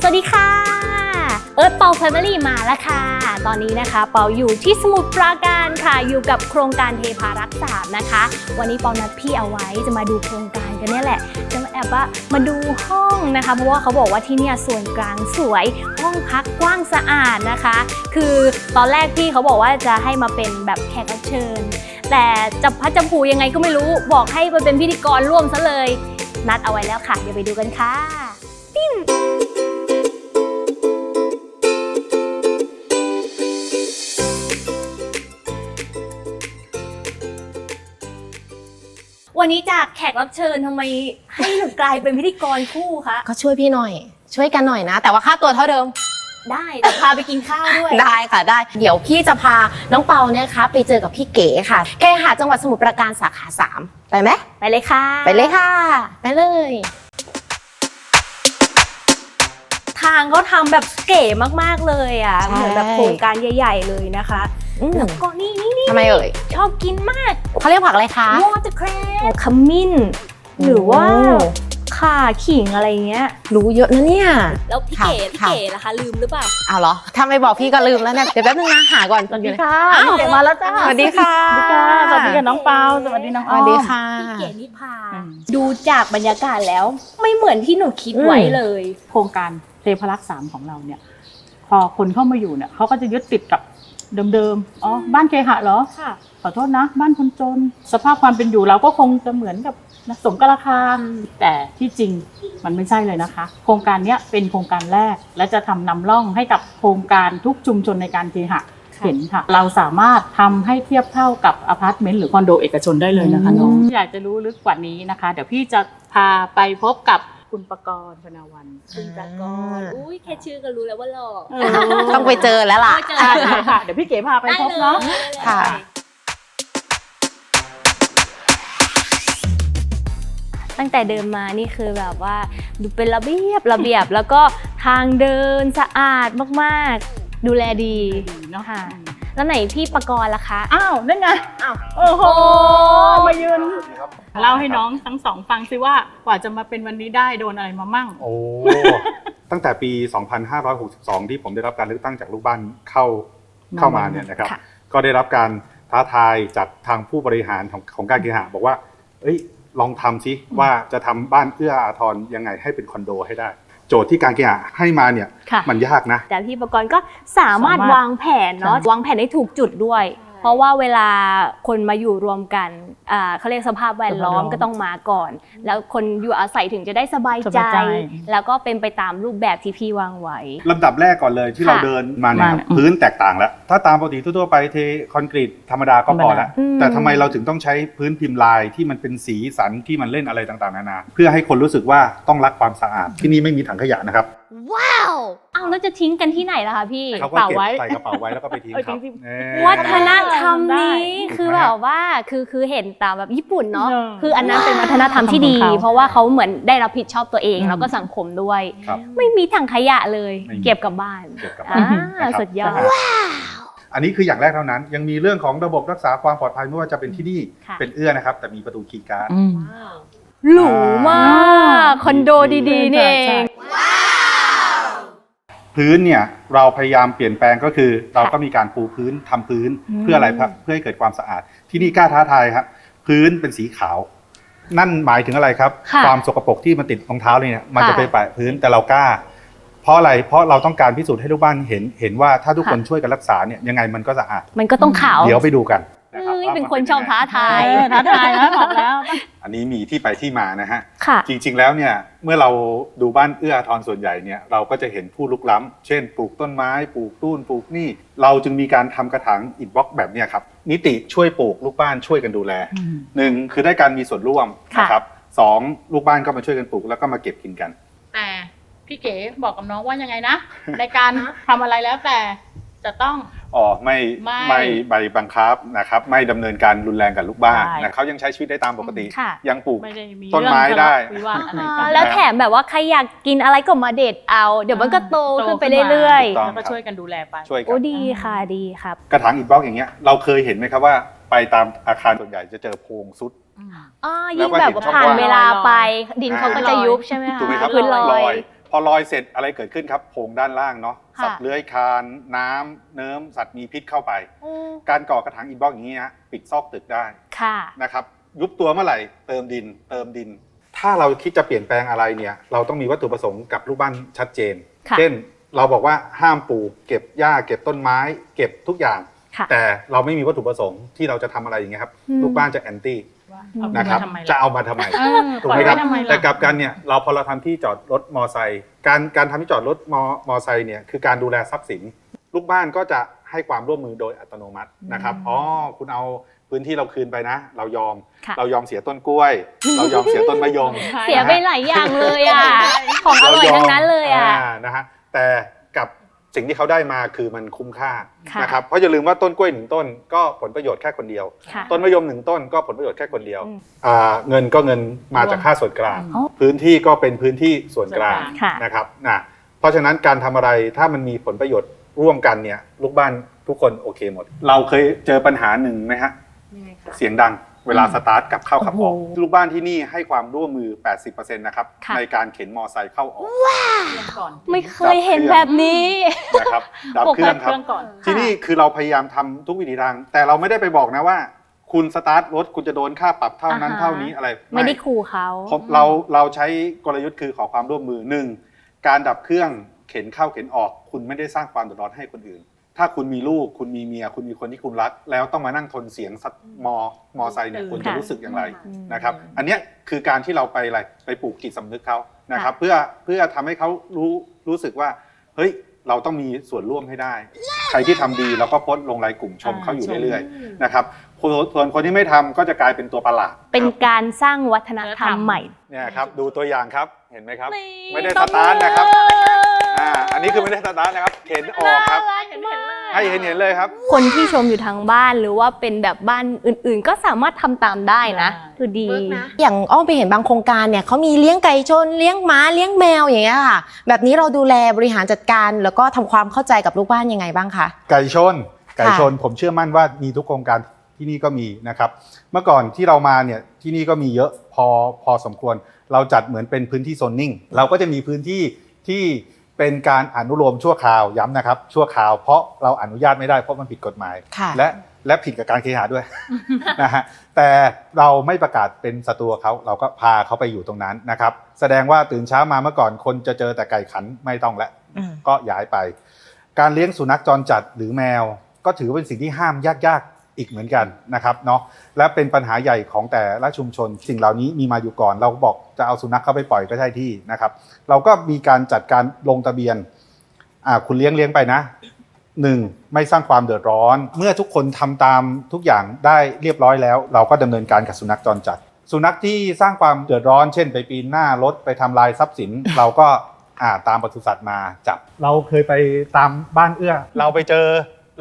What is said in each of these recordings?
สวัสดีค่ะเอิร์ธเปาแฟมิลี่มาแล้วค่ะ ตอนนี้นะคะเปาอยู่ที่สมุทรปราการค่ะอยู่กับโครงการเทพารักษ์สามนะคะ วันนี้เปานัดพี่เอาไว้จะมาดูโครงการกันเนี่ยแหละ จะมาแอบว่ามาดูห้องนะคะ เพราะว่าเขาบอกว่าที่เนี่ยส่วนกลางสวย ห้องพักกว้างสะอาดนะคะ คือตอนแรกพี่เขาบอกว่าจะให้มาเป็นแบบแขกรับเชิญ แต่จับพัดจับผูยังไงก็ไม่รู้บอกให้ไปเป็นพิธีกรร่วมซะเลย นัดเอาไว้แล้วค่ะเดี๋ยวไปดูกันค่ะ วันนี้จากแขกรับเชิญทำไมให้หนูกลายเป็นพิธีกรคู่คะก็ช่วยพี่หน่อย ช่วยกันหน่อยนะ แต่ว่าค่าตัวเท่าเดิม ได้แต่พาไปกินข้าวด้วย ได้ค่ะได้ เดี๋ยวพี่จะพาน้องเปาเนี่ยคะไปเจอกับพี่เก๋ค่ะแกหาจังหวัดสมุทรปราการสาขาสามไปไหมไปเลยค่ะ ไปเลยค่ะ ไปเลย ทางเขาทำแบบเก๋มากๆเลยอะ ใช่ เหมือนแบบโครงการใหญ่ ๆ เลยนะคะ อืมแล้วก็นี่นี่นี่ทำไมเอ่ยชอบกินมากเขาเรียกผักอะไรคะวอเตอร์แครขมิ้น หรือว่าโอ้ข่าขิงอะไรเงี้ย รู้เยอะนะเนี่ย แล้วพี่ค่ะเก๋พี่ค่ะเก๋ล่ะคะลืมหรือเปล่าเอาเหรอถ้าไม่บอกพี่ก็ลืมแล้วเนี่ยเดี๋ยวแป๊บนึงนะหาก่อนตอนนี้ค่ะอ้าวพี่เก๋มาแล้วจ้าสวัสดีค่ะสวัสดีค่ะสวัสดีค่ะน้องเปาสวัสดีน้องสอ้อวัมสดีค่ะพี่เก๋นิพาอืมดูจากบรรยากาศแล้ว ไม่เหมือนที่หนูคิดไว้อืมเลย โครงการเทพรักษ์สามของเราเนี่ย พอคนเข้ามาอยู่เนี่ยเขาก็จะยึดติดกับ เดิมๆ อ๋อ บ้านเคหะเหรอ ค่ะ ขอโทษนะ บ้านคนจน สภาพความเป็นอยู่เราก็คงจะเหมือนกับนะสมกับราคา แต่ที่จริงมันไม่ใช่เลยนะคะ โครงการเนี้ยเป็นโครงการแรก และจะทำนำร่องให้กับโครงการทุกชุมชนในการเคหะค่ะเห็นค่ะ เราสามารถทำให้เทียบเท่ากับอพาร์ตเมนต์หรือคอนโดเอกชนได้เลยนะคะน้อง อืม อยากจะรู้ลึกกว่านี้นะคะ เดี๋ยวพี่จะพาไปพบกับ คุณประกรณ์พนาวันคุณประกรณ์อุ้ยแค่ชื่อก็รู้แล้วว่าหล่อเออต้องไปเจอแล้วล่ะต้องไปเจอใช่ค่ะค่ะเดี๋ยวพี่เก๋พาไปได้พบเลยเนาะได้เลยค่ะตั้งแต่เดินมานี่คือแบบว่าดูเป็นระเบียบระเบียบแล้วก็ทางเดินสะอาดมาก ๆ ดูแลดีดีเนาะค่ะ แล้วไหนพี่ประกรณ์ล่ะคะ อ้าว นั่นไง อ้าว โอ้โหโอ้มายืน เล่าให้น้องทั้งสองฟังสิว่ากว่าจะมาเป็นวันนี้ได้โดนอะไรมามั่ง โอ้ ตั้งแต่ปี 2562 ที่ผมได้รับการเลือกตั้งจากลูกบ้านเข้าเข้ามาเนี่ยนะครับค่ะก็ได้รับการท้าทายจากทางผู้บริหารของของการเคหะบอกว่า เอ้ย ลองทำซิว่าจะทำบ้านเอื้ออาทรยังไงให้เป็นคอนโดให้ได้ โจทย์ที่การเคหะให้มาเนี่ยค่ะ มันยากนะ แต่พี่ประกรณ์ก็สามารถสามารถวางแผนเนาะวางแผนได้ถูกจุดด้วย เพราะว่าเวลาคนมาอยู่รวมกันอ่าเขาเรียกสภาพแวดล้อมสภาพแวดล้อมก็ต้องมาก่อน แล้วคนอยู่อาศัยถึงจะได้สบายใจ สบายใจ แล้วก็เป็นไปตามรูปแบบที่พี่วางไว้ ลำดับแรกก่อนเลยที่ค่ะเราเดินมาเนี่ยครับมาพื้นแตกต่างแล้ว ถ้าตามปกติทั่วๆไปเทคอนกรีตธรรมดาก็พอแล้ว อืม แต่ทำไมเราถึงต้องใช้พื้นพิมพ์ลายที่มันเป็นสีสันที่มันเล่นอะไรต่างๆนานา เพื่อให้คนรู้สึกว่าต้องรักความสะอาดที่นี่ไม่มีถังขยะนะครับว้าวอ้าวแล้วจะทิ้งกันที่ไหนล่ะคะพี่เขาก็เป่าเก็บไว้ใส่กระเป๋าไว้แล้วก็ไปทิ้งเออครับทิ้งเอ่อวัฒนธรรมได้นี้คือแบบว่าคือคือเห็นตามแบบญี่ปุ่นเนาะเออคืออันนั้นเป็นวัฒนธรรมที่ดีของเขาเพราะว่าเขาเหมือนได้รับผิดชอบตัวเองอืมแล้วก็สังคมด้วย ครับไม่มีถังขยะเลย ไม่มี เก็บกลับบ้านเก็บกลับอ่าบ้านนะครับ สุดยอดนะฮะอันนี้คืออย่างแรกเท่านั้น ยังมีเรื่องของระบบรักษาความปลอดภัยไม่ว่าจะเป็นที่นี่ค่ะ เป็นเอื้อนะครับ แต่มีประตูคีย์การ์ดอืมหรูมากอ่าคอนโดดีๆนี่เอง พื้นเนี่ยเราพยายามเปลี่ยนแปลงก็คือ เราก็มีการปูพื้นทำพื้นอืมเพื่ออะไรครับเพื่อให้เกิดความสะอาด ที่นี่กล้าท้าทายครับพื้นเป็นสีขาว นั่นหมายถึงอะไรครับค่ะความสกปรกที่มันติดรองเท้าเนี่ยมันจะค่ะไปแปะพื้นแต่เรากล้า เพราะอะไรเพราะเราต้องการพิสูจน์ให้ลูกบ้านเห็นเห็นว่าถ้าทุกคนค่ะช่วยกันรักษาเนี่ยยังไงมันก็สะอาดมันก็ต้องขาวเดี๋ยวไปดูกันนะครับเอ้ ยว่าเป็นมัคนชอบท้าทายเออท้าทายแล้วบอกแล้ว อันนี้มีที่ไปที่มานะฮะ ค่ะ จริง ๆ แล้วเนี่ยเมื่อเราดูบ้านเอื้ออาทรส่วนใหญ่เนี่ยเราก็จะเห็นผู้ลุกล้ำเช่น ปลูกต้นไม้ ปลูกตู้นปลูกนี่ เราจึงมีการทำกระถางอิฐบล็อกแบบเนี้ยครับ นิติช่วยปลูกลูกบ้านช่วยกันดูแลหนึ่งคือได้การมีส่วนร่วมค่ะนะครับสองลูกบ้านก็มาช่วยกันปลูกแล้วก็มาเก็บกินกัน แต่พี่เก๋บอกกับน้องว่ายังไงนะ ในการทำอะไรแล้วแต่จะต้องอ๋อไม่ไม่ไม่ใบบังคับนะครับไม่ดำเนินการรุนแรงกับลูกบ้านใช่ นะเขายังใช้ชีวิตได้ตามปกติ ค่ะ ยังปลูก ไม่ได้มีต้นไม้เรื่องทะเลาะได้วิวาทอะไรอ่ากันแล้วแถมแบบว่าใครอยากกินอะไรก็มาเด็ดเอา เดี๋ยวมันก็โตขึ้นไปเรื่อยถูกต้องแล้วก็ช่วยกันดูแลไป ช่วยๆกัโอ้นดีค่ะดีครับ กระถางอิฐบล็อกอย่างเงี้ยเราเคยเห็นไหมครับว่า ไปตามอาคารส่วนใหญ่จะเจอโพรงซุด อ่าแล้ยิ่วงก็แบบเห็นช่องผ่านว่างเวลาไปลอยดินเขาก็จะยุบใช่ไหมคะถูกไหมครับพื้นลอย พออลอยเสร็จอะไรเกิดขึ้นครับโพรงด้านล่างเนาะค่ะ สัตว์เลื้อยคลานน้ำเนิ้มสัตว์มีพิษเข้าไป อืมการก่อกระถางอินบ็อกซ์อย่างนี้ฮะปิดซอกตึกได้ค่ะ นะครับ ยุบตัวเมื่อไหร่เติมดิน เติมดิน ถ้าเราคิดจะเปลี่ยนแปลงอะไรเนี่ย เราต้องมีวัตถุประสงค์กับลูกบ้านชัดเจน ค่ะ เช่น เราบอกว่าห้ามปลูกเก็บหญ้าเก็บต้นไม้ เก็บทุกอย่าง ค่ะ แต่เราไม่มีวัตถุประสงค์ที่เราจะทำอะไรอย่างเงี้ยครับอืม ลูกบ้านจะแอนตี้ เอาไปนะครับทำไมล่ะจะเอามาทำไม เออถูกไหมครับ ปล่อยว้ทำไมล่ะ แต่กลับกันเนี่ยเราพอเราทำที่จอดรถมอไซค์การการทำที่จอดรถมอมอไซค์เนี่ยคือการดูแลทรัพย์สิน ลูกบ้านก็จะให้ความร่วมมือโดยอัตโนมัตินะครับอ๋อคุณเอาพื้นที่เราคืนไปนะ เรายอมค่ะ เรายอมเสียต้นกล้วย เรายอมเสียต้นมะยม เสียไปหลายอย่างเลยอะ ของอร่อยทั้งนั้นเลยอะานะฮะแต่กับ สิ่งที่เขาได้มาคือมันคุ้มค่าค่ะนะครับเพราะอย่าลืมว่าต้นกล้วยหนึ่งต้นก็ผลประโยชน์แค่คนเดียว ค่ะ ต้นมะยมหนึ่งต้นก็ผลประโยชน์แค่คนเดียวอืมอ่าเงินก็เงินมาจากค่าส่วนกลาง อ๋อ พื้นที่ก็เป็นพื้นที่ส่วนกลางส่วนกลางค่ะ นะครับนะเพราะฉะนั้นการทำอะไรถ้ามันมีผลประโยชน์ร่วมกันเนี่ยลูกบ้านทุกคนโอเคหมด เราเคยเจอปัญหาหนึ่งไหมฮะเสียงดัง เวลาสตาร์ทกับเข้าขับออก โอ้โหลูกบ้านที่นี่ให้ความร่วมมือ 80%นะครับค่ะ ในการเข็นมอไซค์เข้าออกก่อนไม่เคยเห็นแบบนี้ นะครับดับเครื่องครับเครื่องก่อน ที่นี่คือเราพยายามทำทุกวิถีทาง แต่เราไม่ได้ไปบอกนะว่า คุณสตาร์ทรถคุณจะโดนค่าปรับเท่านั้นอ่าฮะ เท่านี้อะไรไม่ได้ขู่เขาผมเราเราใช้กลยุทธ์คือขอความร่วมมือหนึ่งการดับเครื่องเข็นเข้าเข็นออก คุณไม่ได้สร้างความเดือดร้อนให้คนอื่น ถ้าคุณมีลูกคุณมีเมีย คุณมีคนที่คุณรัก แล้วต้องมานั่งทนเสียงสัตว์มอมอไซค์เนี่ยค่ะคุณจะรู้สึกอย่างไรอืมนะครับ อันเนี้ยคือการที่เราไปอะไรไปปลูกจิตสำนึกเขานะครับ เพื่อเพื่อทำให้เขารู้รู้สึกว่า เฮ้ยเราต้องมีส่วนร่วมให้ได้ ใครที่ทำดีเราก็โพสต์ลงรายกลุ่มชมเขาอยู่เรื่อยๆนะครับส่วนส่วนคนที่ไม่ทำก็จะกลายเป็นตัวประหลาด เป็นครับการสร้างวัฒนธรรมใหม่เนี่ยครับดูตัวอย่างครับเห็นไหมครับนี่ไม่ได้สตาร์ทนะครับ อ่าอันนี้คือไม่ได้สตาร์ทนะครับ เข็นออกครับน่ารักมากให้เห็นเห็นเลยครับ คนที่ชมอยู่ทางบ้านหรือว่าเป็นแบบบ้านอื่นๆ ก็สามารถทำตามได้นะใช่คือดี อย่างอ้อมไปเห็นบางโครงการเนี่ยเขามีเลี้ยงไก่ชนเลี้ยงหมาเลี้ยงแมวอย่างเงี้ยค่ะ แบบนี้เราดูแลบริหารจัดการแล้วก็ทำความเข้าใจกับลูกบ้านยังไงบ้างคะ ไก่ชน ไก่ชนผมเชื่อมั่นว่ามีทุกโครงการที่นี่ก็มีนะครับ เมื่อก่อนที่เรามาเนี่ยที่นี่ก็มีเยอะพอพอสมควร เราจัดเหมือนเป็นพื้นที่โซนนิ่ง เราก็จะมีพื้นที่ที่ เป็นการอนุโลมชั่วคราวย้ำนะครับ ชั่วคราวเพราะเราอนุญาตไม่ได้เพราะมันผิดกฎหมาย ค่ะ และและผิดกับการเคหะด้วย นะฮะแต่เราไม่ประกาศเป็นศัตรูกับเขาเราก็พาเขาไปอยู่ตรงนั้นนะครับ แสดงว่าตื่นเช้ามาเมื่อก่อนคนจะเจอแต่ไก่ขันไม่ต้องแล้ว อืม ก็ย้ายไป การเลี้ยงสุนัขจรจัดหรือแมว ก็ถือเป็นสิ่งที่ห้ามยากๆ อีกเหมือนกันนะครับเนาะและเป็นปัญหาใหญ่ของแต่ละชุมชน สิ่งเหล่านี้มีมาอยู่ก่อน เราบอกจะเอาสุนัขเข้าไปปล่อยก็ใช่ที่นะครับ เราก็มีการจัดการลงทะเบียนอ่าคุณเลี้ยงเลี้ยงไปนะหนึ่งไม่สร้างความเดือดร้อน เมื่อทุกคนทำตามทุกอย่างได้เรียบร้อยแล้ว เราก็ดำเนินการกับสุนัขจรจัด สุนัขที่สร้างความเดือดร้อน เช่น ไปปีนหน้ารถไปทำลายทรัพย์สิน เราก็อ่าตามปศุสัตว์มาจับ เราเคยไปตามบ้านเอื้อ เราไปเจอ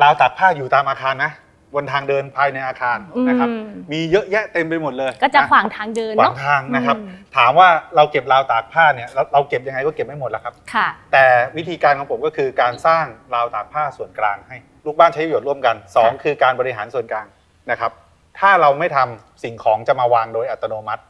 ราวตากผ้าอยู่ตามอาคารนะ บนทางเดินภายในอาคารนะครับ อืม มีเยอะแยะเต็มไปหมดเลยก็จะนขวางทางเดินขวาเนาะ งทางนะครับ อืม ถามว่าเราเก็บราวตากผ้าเนี่ยเราเราเก็บยังไงก็เก็บไม่หมดแล้วครับ ค่ะ แต่วิธีการของผมก็คือการสร้างราวตากผ้าส่วนกลางให้ ลูกบ้านใช้ประโยชน์ร่วมกันสองค่ะคือการบริหารส่วนกลางนะครับ ถ้าเราไม่ทำสิ่งของจะมาวางโดยอัตโนมัติ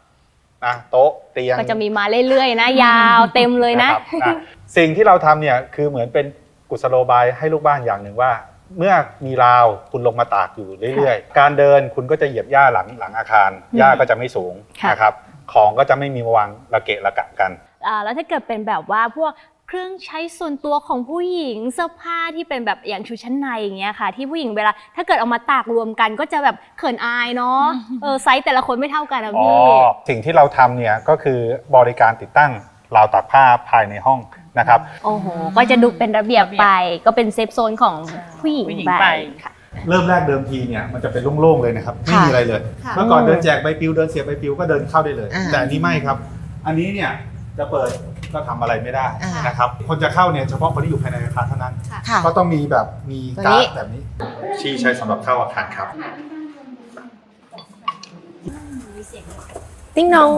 นะโต๊ะเตียงก็จะมีมาเรื่อยๆนะ ยาวเต็มเลยนะ ครับอะสิ่งที่เราทำเนี่ยคือเหมือนเป็นกุศโลบายให้ลูกบ้านอย่างหนึ่งว่า เมื่อมีราวคุณลงมาตากอยู่เรื่อยๆ การเดินคุณก็จะเหยียบหญ้าหลังหลังอาคารหญ้าก็จะไม่สูงค่ะ นะครับของก็จะไม่มีมาวางระเกะระกะกัน อ่าแล้วถ้าเกิดเป็นแบบว่าพวกเครื่องใช้ส่วนตัวของผู้หญิงเสื้อผ้าที่เป็นแบบอย่างชุดชั้นในอย่างเงี้ยค่ะ ที่ผู้หญิงเวลา ถ้าเกิดเอามาตากรวมกันก็จะแบบเขินอายเนาะเออไซส์แต่ละคนไม่เท่ากันอะอ๋อพี่ สิ่งที่เราทำเนี่ยก็คือบริการติดตั้งราวตากผ้าภายในห้อง นะครับ โอ้โห ก็จะดูเป็นระเบียบไป ก็เป็นเซฟโซนของผู้หญิงผู้หญิงไป ไปค่ะ เริ่มแรกเดิมทีเนี่ยมันจะเป็นโล่งๆเลยนะครับ ไม่มีอะไรเลย ค่ะเมื่อก่อนเดินแจกใบปลิวเดินเสียบใบปลิวก็เดินเข้าได้เลย อ่า แต่อันนี้ไม่ครับ อันนี้เนี่ยจะเปิดก็ทำอะไรไม่ได้อ่านนะครับ คนจะเข้าเนี่ยเฉพาะคนที่อยู่ภายในอาคารเท่านั้น ค่ะ ก็ต้องมีแบบมีตัวนี้การ์ดแบบนี้ ที่ใช้สำหรับเข้าอาคารครับ ติ้งนอง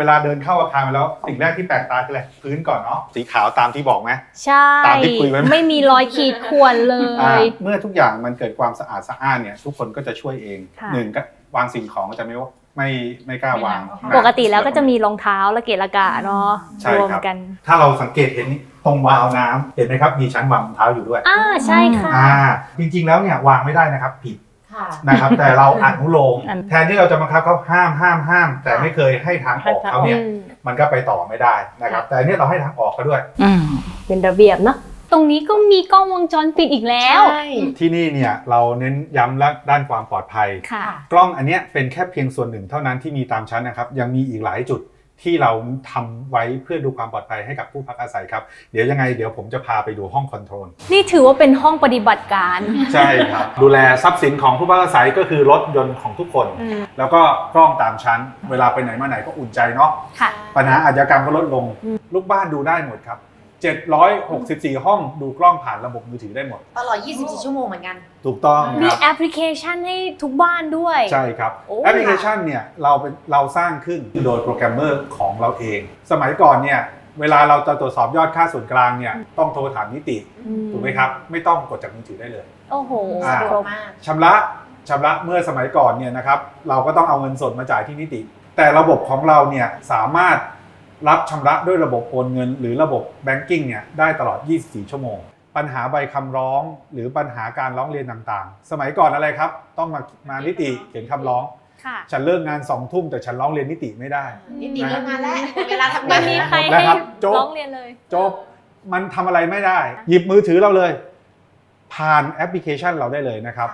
เวลาเดินเข้าอาคารไปแล้ว สิ่งแรกที่แปลกตาคืออะไรพื้นก่อนเนาะสีขาวตามที่บอกไหม ใช่ ตามที่คุยไว้ไหม ไม่มีรอยขีดข่วนเลอ่าย เมื่อทุกอย่างมันเกิดความสะอาดสะอ้านเนี่ย ทุกคนก็จะช่วยเองค่ะ หนึ่งก็วางสิ่งของก็จะไม่ไม่ไม่กล้าวางไม่ปกติแล้วก็จะมีรองเท้าละเกะละกะเนาะใช่รวมครับ กัน ถ้าเราสังเกตเห็นตรงวาล์วน้ำเห็นไหมครับ มีชั้นวางรองเท้าอยู่ด้วย อ่าใช่ค่ะ อ่า จริงๆแล้วเนี่ยวางไม่ได้นะครับ ผิด ค่ะ นะครับ แต่เราอนุโลมอัน แทนที่เราจะบังคับเขาห้ามห้ามห้าม แต่ไม่เคยให้ทางออกเขาเนี่ยอืมมันก็ไปต่อไม่ได้นะครับ แต่อันเนี่ยเราให้ทางออกเขาด้วย อืมเป็นระเบียบเนาะตรงนี้ก็มีกล้องวงจรปิดอีกแล้ว ใช่ที่นี่เนี่ยเราเน้นย้ำเรื่องด้านความปลอดภัย ค่ะ กล้องอันเนี้ยเป็นแค่เพียงส่วนหนึ่งเท่านั้นที่มีตามชั้นนะครับ ยังมีอีกหลายจุด ที่เราทำไว้เพื่อดูความปลอดภัยให้กับผู้พักอาศัยครับ เดี๋ยวยังไงเดี๋ยวผมจะพาไปดูห้องคอนโทรล นี่ถือว่าเป็นห้องปฏิบัติการ ใช่ครับ ดูแลทรัพย์สินของผู้พักอาศัยก็คือรถยนต์ของทุกคนอืมแล้วก็กล้องตามชั้น เวลาไปไหนมาไหนก็อุ่นใจเนาะค่ะปัญหาอาชญากรรมก็ลดลง ลูกบ้านดูได้หมดครับ 764 ห้องดูกล้องผ่านระบบมือถือได้หมด ตลอด 24 ชั่วโมงเหมือนกัน ถูกต้องมีครับ แอปพลิเคชันให้ทุกบ้านด้วย ใช่ครับ โอ้ แอปพลิเคชันเนี่ยเราเป็นเราสร้างขึ้นโดยโปรแกรมเมอร์ของเราเอง สมัยก่อนเนี่ยเวลาเราจะตรวจสอบยอดค่าส่วนกลางเนี่ยต้องโทรถามนิติอืถูกไหมครับ ไม่ต้องกดจากมือถือได้เลย โอ้โหอ่า สะดวกมาก ชำระชำระเมื่อสมัยก่อนเนี่ยนะครับเราก็ต้องเอาเงินสดมาจ่ายที่นิติ แต่ระบบของเราเนี่ยสามารถ รับชำระด้วยระบบโอนเงิน หรือระบบแบงกิ้งเนี่ยได้ตลอด 24 ชั่วโมง ปัญหาใบคำร้อง หรือปัญหาการร้องเรียนต่างๆ สมัยก่อนอะไรครับ ต้องมามานิติเขียนคำร้อง ค่ะฉันเลิกงานสองทุ่มแต่ฉันร้องเรียนนิติไม่ได้ นิติเลิกงานแล้วหมดเวลาทำไม่งานมีแล้ว ใครแล้วให้ครับโจ๊กร้องเรียนเลย จบมันทำอะไรไม่ได้ หยิบมือถือเราเลย ผ่านแอปพลิเคชันเราได้เลยนะครับ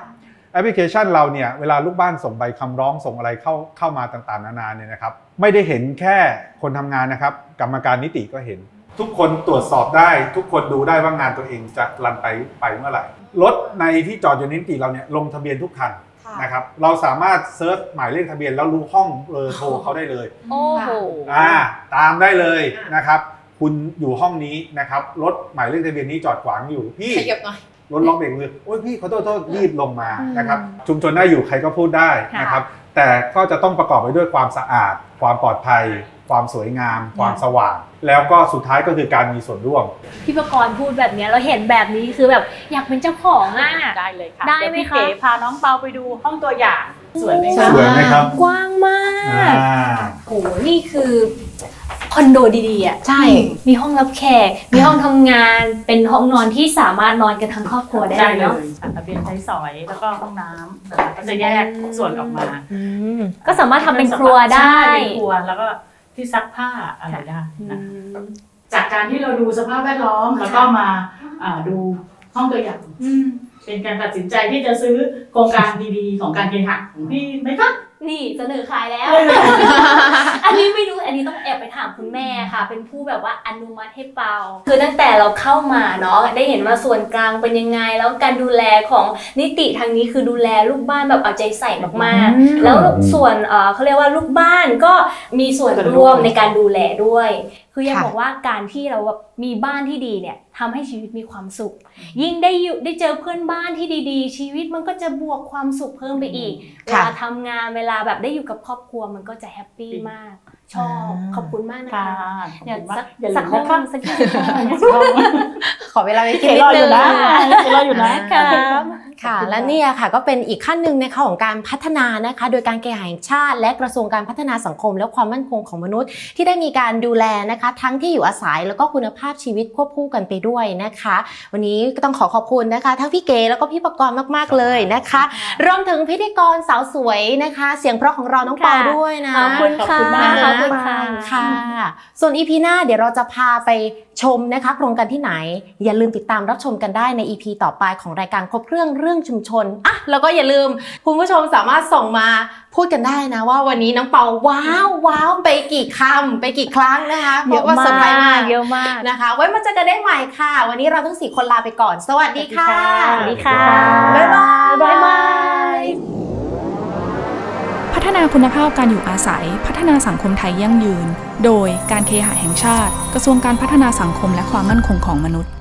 แอปพลิเคชันเราเนี่ยเวลาลูกบ้านส่งใบคำร้องส่งอะไรเข้าเข้ามาต่างๆ นานาเนี่ยนะครับ ไม่ได้เห็นแค่คนทำงานนะครับ กรรมการนิติก็เห็น ทุกคนตรวจสอบได้ ทุกคนดูได้ว่างานตัวเองจะรันไปไปเมื่อไหร่รถในที่จอดอยู่ในนิติเราเนี่ยลงทะเบียนทุกคันค่ะนะครับเราสามารถเซิร์ชหมายเลขทะเบียนแล้วรู้ห้องเบอร์โทรเขาได้เลยโอ้โหอ่าตามได้เลยนะครับ คุณอยู่ห้องนี้นะครับรถหมายเลขทะเบียนนี้จอดขวางอยู่พี่ขยับหน่อย รถล็อกเบรกมือโอ้ยพี่ขอโทษโทษรีบลงมาอืมนะครับชุมชนได้อยู่ใครก็พูดได้ค่ะนะครับแต่ก็จะต้องประกอบไปด้วยความสะอาด ความปลอดภัย ความสวยงาม ความสว่าง แล้วก็สุดท้ายก็คือการมีส่วนร่วม พี่ประกรณ์พูดแบบเนี้ยเราเห็นแบบนี้คือแบบอยากเป็นเจ้าของอะได้เลยค่ะได้ไหมเยวพี่คะเก๋พาน้องเปาไปดูห้องตัวอย่างสวยไหมสคะสวยไหมครับ กว้างมากอ่าโอ้โหนี่คือ คอนโดดีๆอะใช่ มีห้องรับแขก มีห้องทำงาน เป็นห้องนอนที่สามารถนอนกันทั้งครอบครัวได้ได้เลยเลเนาะยค่ะทะเบียนใช้สอยแล้วก็ห้องน้ำนะคะก็จะแยกส่วนออกมาอืมก็สามารถทำเป็นครัวได้ ใช่เป็นครัวแล้วก็ที่ซักผ้าอะไรได้อืนะมจากการที่เราดูสภาพแวดล้อมแล้วก็มาอ่าดูห้องตัวอย่างอืมเป็นการตัดสินใจที่จะซื้อโครงการดีๆ ของการเคหะของพี่ไหมคะ นี่เสนอขายแล้ว อันนี้ไม่รู้อันนี้ต้องแอบไปถามคุณแม่ค่ะ เป็นผู้แบบว่าอนุมัติให้เปาคือตั้งแต่เราเข้ามาเนาะได้เห็นว่าส่วนกลางเป็นยังไง แล้วการดูแลของนิติทางนี้คือดูแลลูกบ้านแบบเอาใจใส่มากอืมๆแล้วส่วนเอ่อเขาเรียกว่าลูกบ้านก็มีส่วนร่วมในการดูแลด้วย คืออยากค่ะบอกว่าการที่เราแบบมีบ้านที่ดีเนี่ยทำให้ชีวิตมีความสุข ยิ่งได้อยู่ได้เจอเพื่อนบ้านที่ดีๆ ชีวิตมันก็จะบวกความสุขเพิ่มไปอีกเวค่ะลาทำงานเวลาแบบได้อยู่กับครอบครัวมันก็จะแฮปปี้มาก ชอบอ่าขอบคุณมากนะค่ะคะขอบเดี๋ยวคุณมากสักอย่าลืสักมห้องนะคะสักทีขอเวลาไปคิเก๋ดรอนิดอนึยู่งนะเก๋รออยู่นะครับค่ะ และเนี่ยค่ะก็เป็นอีกขั้นหนึ่งนะคะของการพัฒนานะคะ โดยการแก้ไขแห่งชาติ และกระทรวงการพัฒนาสังคม และความมั่นคงของมนุษย์ ที่ได้มีการดูแลนะคะ ทั้งที่อยู่อาศัยแล้วก็คุณภาพชีวิตควบคู่กันไปด้วยนะคะ วันนี้ก็ต้องขอขอบคุณนะคะ ทั้งพี่เก๋แล้วก็พี่ประกรณ์มากๆเลยนะคะรวมถึงพิธีกรสาวสวยนะคะ เสียงเพราะของเราน้องเปาค่ะด้วยนะขอบคุณค่ะขอบคุณมากขอบคุณค่ะค่ะ ส่วนอีพีหน้าเดี๋ยวเราจะพาไปชมนะคะโครงการที่ไหน อย่าลืมติดตามรับชมกันได้ใน EP ต่อไปของรายการครบเครื่องเรื่องชุมชนอะแล้วก็อย่าลืมคุณผู้ชมสามารถส่งมาพูดกันได้นะว่าวันนี้น้องเปาว้าวว้าวไปกี่คำไปกี่ครั้งนะคะเพเยราะอะว่าเซอร์ไพรส์มากเยอะมากนะคะ ไว้มาเจอกันได้ใหม่ค่ะ วันนี้เราทั้งสี่คนลาไปก่อน สวัสดีค่ะสวัสดีค่ะบ๊ายบายบ๊ายบาย พัฒนาคุณภาพการอยู่อาศัย พัฒนาสังคมไทยยั่งยืน โดยการเคหะแห่งชาติ กระทรวงการพัฒนาสังคมและความมั่นคงของมนุษย์